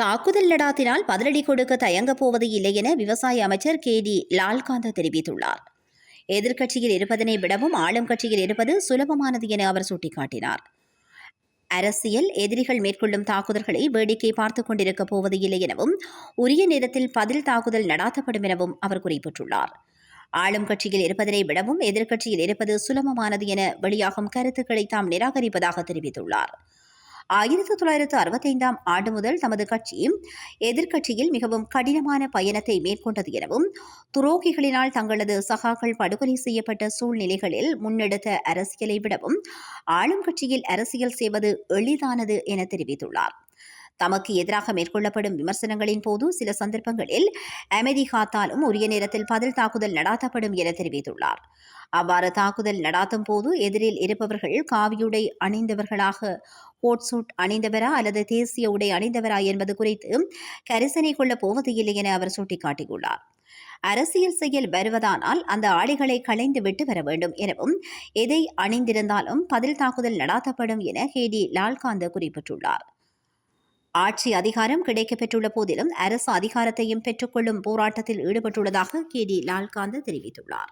தாக்குதல் நடாத்தினால் பதிலடி கொடுக்க தயங்கப் போவது இல்லை என விவசாய அமைச்சர் கே டி லால்காந்த தெரிவித்துள்ளார். எதிர்க்கட்சியில் இருப்பதனை விடவும் ஆளும் கட்சியில் இருப்பது சுலபமானது என அவர் சுட்டிக்காட்டினார். அரசியல் எதிரிகள் மேற்கொள்ளும் தாக்குதல்களை வேடிக்கை பார்த்துக் கொண்டிருக்கப் போவது இல்லை எனவும் உரிய நேரத்தில் பதில் தாக்குதல் நடாத்தப்படும் எனவும் அவர் குறிப்பிட்டுள்ளார். ஆளும் கட்சியில் இருப்பதனை விடவும் எதிர்க்கட்சியில் இருப்பது சுலபமானது என வெளியாகும் கருத்துக்களை தாம் நிராகரிப்பதாக தெரிவித்துள்ளார். ஆயிரத்தி தொள்ளாயிரத்து அறுபத்தைந்தாம் ஆண்டு முதல் தமது கட்சி எதிர்க்கட்சியில் மிகவும் கடினமான பயணத்தை மேற்கொண்டது எனவும் துரோகிகளினால் தங்களது சகாக்கள் படுகொலை செய்யப்பட்ட சூழ்நிலைகளில் முன்னெடுத்த அரசியலை விடவும் ஆளும் கட்சியில் அரசியல் செய்வது எளிதானது என தெரிவித்துள்ளார். தமக்கு எதிராக மேற்கொள்ளப்படும் விமர்சனங்களின் போது சில சந்தர்ப்பங்களில் அமைதி காத்தாலும் உரிய நேரத்தில் பதில் தாக்குதல் நடாத்தப்படும் என தெரிவித்துள்ளார். அவ்வாறு தாக்குதல் நடாத்தும் போது எதிரில் இருப்பவர்கள் காவியுடை அணிந்தவர்களாக கோட் சூட் அணிந்தவரா அல்லது தேசிய உடை அணிந்தவரா என்பது குறித்து கரிசனை கொள்ளப் போவது இல்லை என அவர் சுட்டிக்காட்டியுள்ளார். அரசியல் செயல் வருவதானால் அந்த ஆடைகளை களைந்து விட்டு வர வேண்டும் எனவும் எதை அணிந்திருந்தாலும் பதில் தாக்குதல் நடாத்தப்படும் என ஹேடி லால்காந்த குறிப்பிட்டுள்ளார். ஆட்சி அதிகாரம் கிடைக்கப்பெற்றுள்ள போதிலும் அரசு அதிகாரத்தையும் பெற்றுக்கொள்ளும் போராட்டத்தில் ஈடுபட்டுள்ளதாக கே டி லால்காந்த தெரிவித்துள்ளார்.